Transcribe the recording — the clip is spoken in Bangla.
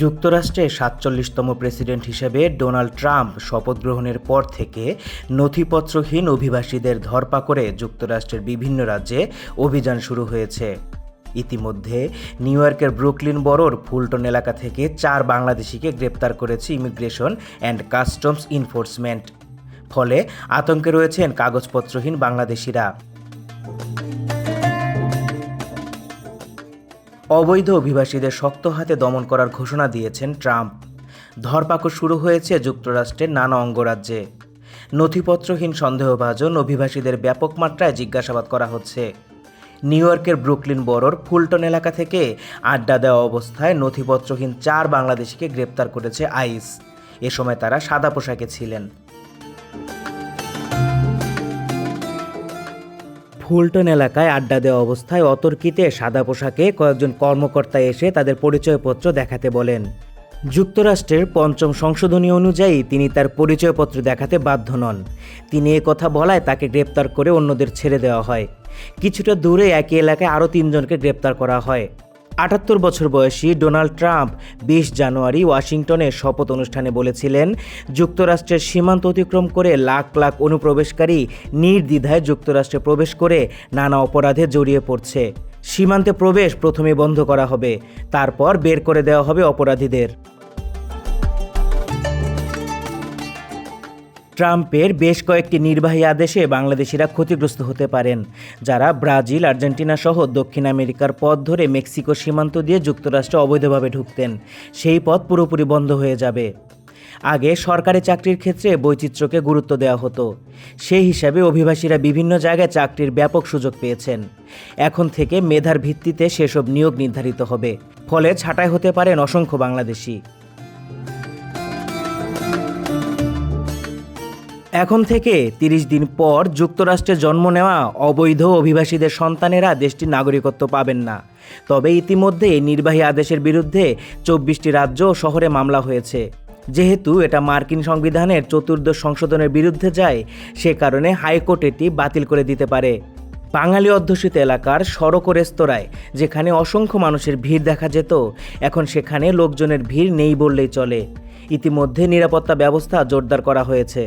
যুক্তরাষ্ট্রের সাতচল্লিশতম প্রেসিডেন্ট হিসেবে ডোনাল্ড ট্রাম্প শপথ গ্রহণের পর থেকে নথিপত্রহীন অভিবাসীদের ধরপাকড়ে যুক্তরাষ্ট্রের বিভিন্ন রাজ্যে অভিযান শুরু হয়েছে। ইতিমধ্যে নিউ ইয়র্কের ব্রুকলিন বরোর ফুলটন এলাকা থেকে চার বাংলাদেশিকে গ্রেপ্তার করেছে ইমিগ্রেশন অ্যান্ড কাস্টমস ইনফোর্সমেন্ট ফলে আতঙ্কে রয়েছেন কাগজপত্রহীন বাংলাদেশিরা। অবৈধ অভিবাসীদের শক্ত হাতে দমন করার ঘোষণা দিয়েছেন ট্রাম্প। ধরপাকড় শুরু হয়েছে যুক্তরাষ্ট্রের নানা অঙ্গরাজ্যে। নথিপত্রহীন সন্দেহভাজন অভিবাসীদের ব্যাপক মাত্রায় জিজ্ঞাসাবাদ করা হচ্ছে। নিউ ইয়র্কের ব্রুকলিন বরোর ফুলটন এলাকা থেকে আড্ডা দেওয়া অবস্থায় নথিপত্রহীন চার বাংলাদেশিকে গ্রেপ্তার করেছে আইস এ সময় তারা সাদা পোশাকে ছিলেন। ফুলটন এলাকায় আড্ডা দেওয়া অবস্থায় অতর্কিতে সাদা পোশাকে কয়েকজন কর্মকর্তা এসে তাদের পরিচয়পত্র দেখাতে বলেন। যুক্তরাষ্ট্রের পঞ্চম সংশোধনী অনুযায়ী তিনি তার পরিচয়পত্র দেখাতে বাধ্য নন। তিনি এ কথা বলায় তাকে গ্রেপ্তার করে অন্যদের ছেড়ে দেওয়া হয়। কিছুটা দূরে একই এলাকায় আরও তিনজনকে গ্রেপ্তার করা হয়। আটাত্তর বছর বয়সী ডোনাল্ড ট্রাম্প বিশ জানুয়ারি ওয়াশিংটনে শপথ অনুষ্ঠানে বলেছিলেন, যুক্তরাষ্ট্রের সীমান্ত অতিক্রম করে লাখ লাখ অনুপ্রবেশকারী নির্দ্বিধায় যুক্তরাষ্ট্রে প্রবেশ করে নানা অপরাধে জড়িয়ে পড়ছে। সীমান্তে প্রবেশ প্রথমে বন্ধ করা হবে, তারপর বের করে দেওয়া হবে অপরাধীদের। ট্রাম্পের বেশ কয়েকটি নির্বাহী আদেশে বাংলাদেশিরা ক্ষতিগ্রস্ত হতে পারেন, যারা ব্রাজিল, আর্জেন্টিনা সহ দক্ষিণ আমেরিকার পথ ধরে মেক্সিকো সীমান্ত দিয়ে যুক্তরাষ্ট্রে অবৈধভাবে ঢুকতেন। সেই পথ পুরোপুরি বন্ধ হয়ে যাবে। আগে সরকারি চাকরির ক্ষেত্রে বৈচিত্র্যকে গুরুত্ব দেওয়া হতো। সেই হিসাবে অভিবাসীরা বিভিন্ন জায়গায় চাকরির ব্যাপক সুযোগ পেয়েছেন। এখন থেকে মেধার ভিত্তিতে সেসব নিয়োগ নির্ধারিত হবে। ফলে ছাঁটাই হতে পারেন অসংখ্য বাংলাদেশি। এখন থেকে তিরিশ দিন পর যুক্তরাষ্ট্রে জন্ম নেওয়া অবৈধ অভিবাসীদের সন্তানেরা দেশটির নাগরিকত্ব পাবেন না। তবে ইতিমধ্যে নির্বাহী আদেশের বিরুদ্ধে চব্বিশটি রাজ্য ও শহরে মামলা হয়েছে। যেহেতু এটা মার্কিন সংবিধানের চতুর্দশ সংশোধনের বিরুদ্ধে যায়, সে কারণে হাইকোর্ট এটি বাতিল করে দিতে পারে। বাঙালি অধ্যুষিত এলাকার সড়ক ও রেস্তোরাঁয়, যেখানে অসংখ্য মানুষের ভিড় দেখা যেত, এখন সেখানে লোকজনের ভিড় নেই বললেই চলে। ইতিমধ্যে নিরাপত্তা ব্যবস্থা জোরদার করা হয়েছে।